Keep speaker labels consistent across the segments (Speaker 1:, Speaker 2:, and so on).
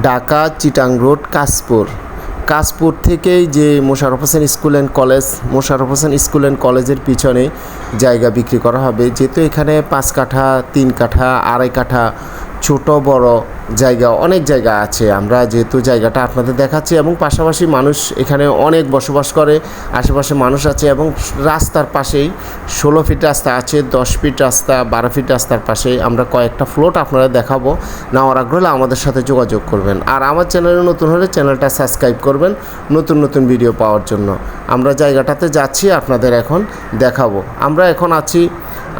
Speaker 1: Dhaka, Chittagong road, Kashpur. Kashpur থেকেই যে Mosharraf Hossain school and college Mosharraf Hossain school and কলেজের পিছনে জায়গা বিক্রি করা হবে। যেহেতু এখানে পাঁচ কাঠা, তিন কাঠা, আড়াই কাঠা ছোট, বড় জায়গা, অনেক জায়গা আছে। আমরা যেহেতু জায়গাটা আপনাদের দেখাচ্ছি এবং পাশাপাশি মানুষ এখানে অনেক বসবাস করে, আশেপাশে মানুষ আছে এবং রাস্তার পাশেই ষোলো ফিট রাস্তা আছে, দশ ফিট রাস্তা, বারো ফিট রাস্তার পাশেই আমরা কয়েকটা ফ্লোট আপনারা দেখাবো। নেওয়ার আগ্রহ আমাদের সাথে যোগাযোগ করবেন। আর আমার চ্যানেলে নতুন হলে চ্যানেলটা সাবস্ক্রাইব করবেন নতুন নতুন ভিডিও পাওয়ার জন্য। আমরা জায়গাটাতে যাচ্ছি, আপনাদের এখন দেখাবো। আমরা এখন আছি,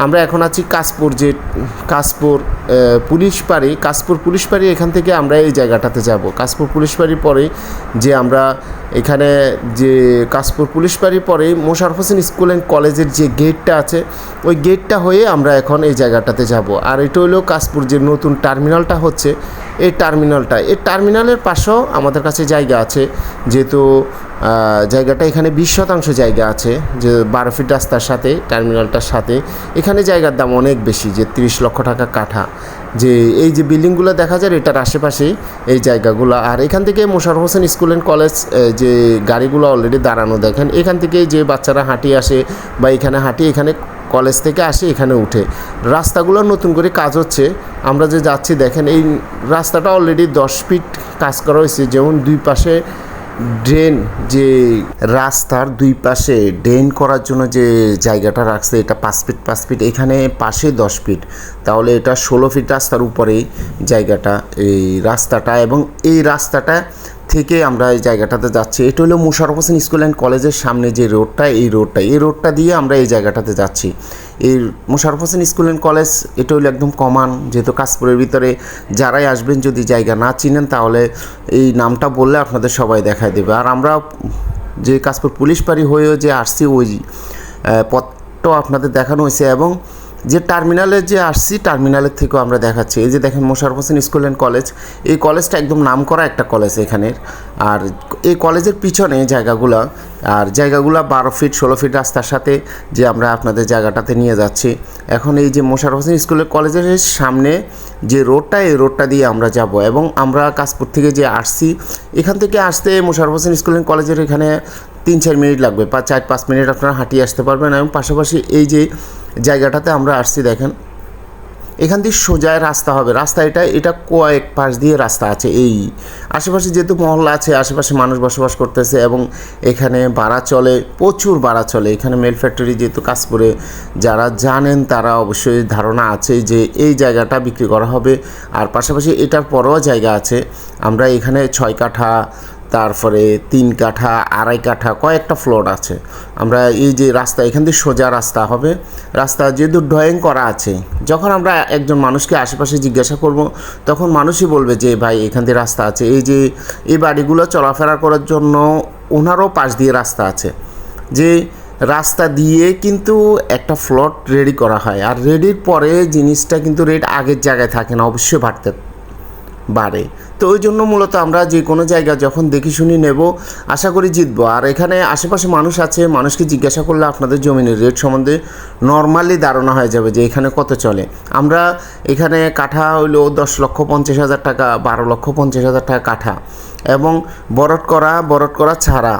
Speaker 1: আমরা এখন আছি কাশপুর যে, কাশপুর পুলিশ পাড়ি কাশপুর পুলিশ পাড়ি এখান থেকে আমরা এই জায়গাটাতে যাব। কাশপুর পুলিশ পাড়ি পরে যে আমরা এখানে যে কাশপুর পুলিশ পাড়ির পরে মোশারফ হোসেন স্কুল অ্যান্ড কলেজের যে গেটটা আছে, ওই গেটটা হয়ে আমরা এখন এই জায়গাটাতে যাব। আর এটা হলো কাশপুর যে নতুন টার্মিনালটা হচ্ছে, এই টার্মিনালটা। এই টার্মিনালের পাশেও আমাদের কাছে জায়গা আছে, যেহেতু জায়গাটা এখানে বিশ শতাংশ জায়গা আছে, যে বারো ফিট রাস্তার সাথে, টার্মিনালটার সাথে। এখানে জায়গার দাম অনেক বেশি, যে তিরিশ লক্ষ টাকা কাঠা। যে এই যে বিল্ডিংগুলো দেখা যায় এটার আশেপাশেই এই জায়গাগুলো। আর এখান থেকে Mosharraf Hossain school and college যে গাড়িগুলো অলরেডি দাঁড়ানো, দেখেন, এখান থেকে যে বাচ্চারা হাঁটি আসে বা এখানে হাঁটি, এখানে কলেজ থেকে আসে, এখানে উঠে। রাস্তাগুলো নতুন করে কাজ হচ্ছে। আমরা যে যাচ্ছি, দেখেন, এই রাস্তাটা অলরেডি দশ ফিট কাজ করা হয়েছে, যেমন দুই পাশে ড্রেন, যে রাস্তার দুই পাশে ড্রেন করার জন্য যে জায়গাটা রাখছে, এটা পাঁচ ফিট পাঁচ ফিট, এখানে পাশে দশ ফিট। তাহলে এটা ষোলো ফিট রাস্তার উপরেই জায়গাটা, এই রাস্তাটা এবং এই রাস্তাটা থেকে আমরা এই জায়গাটাতে যাচ্ছি। এটা হলো মুশারফ হোসেন স্কুল অ্যান্ড কলেজের সামনে যে রোডটা, এই রোডটা এই রোডটা দিয়ে আমরা এই জায়গাটাতে যাচ্ছি। এই Musharraf Hossain school and college এটা হলো একদম কমান যেহেতু কাশপুরের ভিতরে যারাই আসবেন যদি জায়গা না চিনেন, তাহলে এই নামটা বললে আপনাদের সবাই দেখায় দেবে। আর আমরা যে কাশপুর পুলিশ পাড়ি হয়েও যে আসছি, ওই পথটাও আপনাদের দেখানো হয়েছে এবং যে টার্মিনালে যে আসছি টার্মিনালের থেকেও আমরা দেখাচ্ছি। এই যে দেখেন Mosharraf Hossain school and college, এই কলেজটা একদম নাম করা একটা কলেজ এখানের। আর এই কলেজের পিছনে জায়গাগুলো, আর জায়গাগুলো বারো ফিট ষোলো ফিট রাস্তার সাথে যে আমরা আপনাদের জায়গাটাতে নিয়ে যাচ্ছি। এখন এই যে মোশারফ হোসেন স্কুলের কলেজের সামনে যে রোডটা, এই রোডটা দিয়ে আমরা যাব। এবং আমরা কাশপুর থেকে যে আসছি, এখান থেকে আসতে মোশারফ হোসেন স্কুল অ্যান্ড কলেজের এখানে তিন চার মিনিট লাগবে। বা চার পাঁচ মিনিট আপনারা হাঁটিয়ে আসতে পারবেন। এবং পাশাপাশি এই যে জায়গাটাতে আমরা আসছি, দেখেন। এখান দিয়ে সোজা রাস্তা হবে। রাস্তা এটা এটা কয়েক পাশ দিয়ে রাস্তা আছে, এই। আশেপাশে যেহেতু মহল্লা আছে, আশেপাশে মানুষ বসবাস করতেছে এবং এখানে ভাড়া চলে, প্রচুর ভাড়া চলে। এখানে মেল ফ্যাক্টরি যেহেতু কাশপুরে, যারা জানেন তারা অবশ্যই ধারণা আছে যে এই জায়গাটা বিক্রি করা হবে। আর পাশাপাশি এটার পরেও জায়গা আছে। আমরা এখানে ছয় কাঠা তারপরে তিন কাঠা, আড়াই কাঠা, কয়েকটা ফ্লোর আছে। আমরা এই যে রাস্তা, এখান থেকে সোজা রাস্তা হবে। রাস্তা যেহেতু ড্রয়িং করা আছে, যখন আমরা একজন মানুষকে আশেপাশে জিজ্ঞাসা করব, তখন মানুষই বলবে যে, ভাই, এখান দিয়ে রাস্তা আছে। এই যে, এই বাড়িগুলো চলাফেরা করার জন্য ওনারও পাশ দিয়ে রাস্তা আছে। যে রাস্তা দিয়ে কিন্তু একটা ফ্লট রেডি করা হয়। আর রেডির পরে জিনিসটা কিন্তু রেট আগের জায়গায় থাকে না, অবশ্যই বাড়তে বাড়ে। তো ওই জন্য মূলত আমরা যে কোনো জায়গা যখন দেখি শুনি নেব, আশা করি জিতব। আর এখানে আশেপাশে মানুষ আছে, মানুষকে জিজ্ঞাসা করলে আপনাদের জমিনের রেট সম্বন্ধে নর্মালি ধারণা হয়ে যাবে যে এখানে কত চলে। আমরা এখানে কাঠা হইল দশ লক্ষ পঞ্চাশ হাজার টাকা, বারো লক্ষ পঞ্চাশ হাজার টাকা কাঠা। এবং বরট করা বরট করা ছাড়া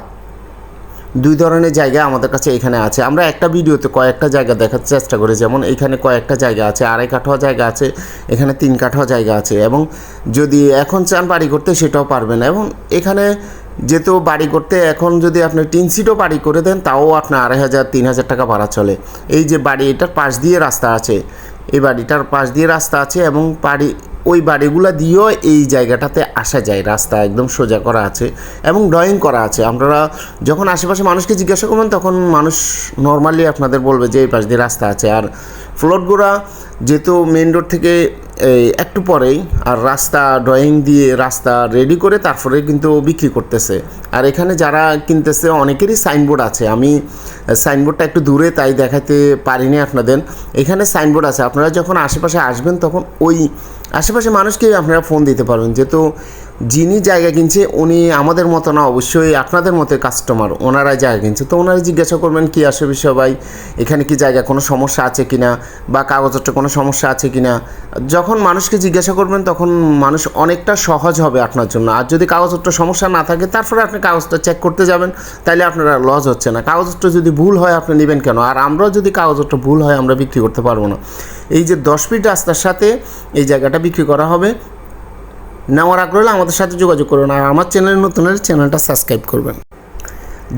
Speaker 1: দুই ধরনের জায়গা আমাদের কাছে এখানে আছে। আমরা একটা ভিডিওতে কয়েকটা জায়গা দেখার চেষ্টা করি। যেমন এখানে কয়েকটা জায়গা আছে, আড়াই কাঠা জায়গা আছে, এখানে তিন কাঠা জায়গা আছে এবং যদি এখন চান বাড়ি করতে সেটাও পারবেন এবং এখানে যেহেতু বাড়ি করতে এখন যদি আপনি টিন সিটও বাড়ি করে দেন, তাও আপনার আড়াই হাজার, তিন হাজার টাকা ভাড়া চলে। এই যে বাড়ি, এটার পাশ দিয়ে রাস্তা আছে। এই বাড়িটার পাশ দিয়ে রাস্তা আছে এবং বাড়ি ওই বাড়িগুলো দিয়েও এই জায়গাটাতে আসা যায়। রাস্তা একদম সোজা করা আছে এবং ড্রয়িং করা আছে। আপনারা যখন আশেপাশে মানুষকে জিজ্ঞাসা করবেন, তখন মানুষ নর্মালি আপনাদের বলবে যে, এই পাশ দিয়ে রাস্তা আছে। আর ফ্লোটগুলা যেহেতু মেন রোড থেকে একটু পরেই, আর রাস্তা ড্রয়িং দিয়ে রাস্তা রেডি করে তারপরে কিন্তু বিক্রি করতেছে। আর এখানে যারা কিনতেছে, অনেকেরই সাইনবোর্ড আছে। আমি সাইনবোর্ডটা একটু দূরে, তাই দেখাতে পারিনি আপনাদের। এখানে সাইনবোর্ড আছে। আপনারা যখন আশেপাশে আসবেন, তখন ওই আশেপাশে মানুষকে আপনারা ফোন দিতে পারবেন। যেহেতু যিনি জায়গা কিনছে, উনি আমাদের মতো না, অবশ্যই আপনাদের মতো কাস্টমার ওনারাই জায়গা কিনছে। তো ওনারা জিজ্ঞাসা করবেন, কি আসে বিষয় ভাই? এখানে কি জায়গা কোনো সমস্যা আছে কি না বা কাগজপত্র কোনো সমস্যা আছে কি না যখন মানুষকে জিজ্ঞাসা করবেন, তখন মানুষ অনেকটা সহজ হবে আপনার জন্য। আর যদি কাগজপত্র সমস্যা না থাকে, তারপরে আপনি কাগজটা চেক করতে যাবেন তাহলে আপনারা লস হচ্ছে না। কাগজপত্র যদি ভুল হয়, আপনি নেবেন কেন? আর আমরাও যদি কাগজপত্র ভুল হয়, আমরা বিক্রি করতে পারব না। এই যে দশ ফিট রাস্তার সাথে এই জায়গাটা বিক্রি করা হবে নেওয়ার আগ্রহ আমাদের সাথে যোগাযোগ করুন আর আমার চ্যানেল নতুন হলে চ্যানেলটা সাবস্ক্রাইব করবেন।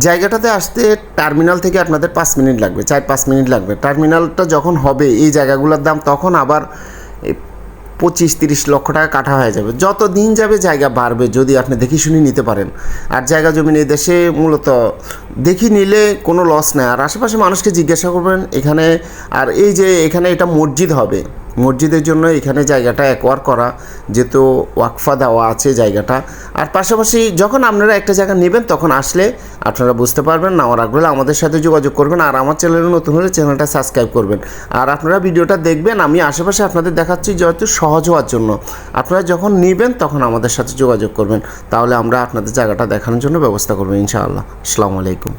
Speaker 1: জায়গাটাতে আসতে টার্মিনাল থেকে আপনাদের পাঁচ মিনিট লাগবে, চার পাঁচ মিনিট লাগবে। টার্মিনালটা যখন হবে এই জায়গাগুলোর দাম, তখন আবার পঁচিশ তিরিশ লক্ষ টাকা কাটা হয়ে যাবে। যত দিন যাবে জায়গা বাড়বে, যদি আপনি দেখি শুনে নিতে পারেন। আর জায়গা জমি এই দেশে মূলত দেখি নিলে কোনো লস নেই। আর আশেপাশে মানুষকে জিজ্ঞাসা করবেন, এখানে আর এই যে এখানে এটা মসজিদ হবে মসজিদের জন্য এখানে জায়গাটা একোয়ার করা যেহেতু ওয়াকফা দেওয়া আছে জায়গাটা। আর পাশাপাশি যখন আপনারা একটা জায়গা নেবেন তখন আসলে আপনারা বুঝতে পারবেন না আমার আগ্রহ আমাদের সাথে যোগাযোগ করবেন আর আমার চ্যানেলে নতুন হলে চ্যানেলটা সাবস্ক্রাইব করবেন। আর আপনারা ভিডিওটা দেখবেন, আমি আশেপাশে আপনাদের দেখাচ্ছি যেহেতু সহজ হওয়ার জন্য। আপনারা যখন নেবেন তখন আমাদের সাথে যোগাযোগ করবেন। তাহলে আমরা আপনাদের জায়গাটা দেখানোর জন্য ব্যবস্থা করব ইনশাআল্লাহ। আসসালামু আলাইকুম।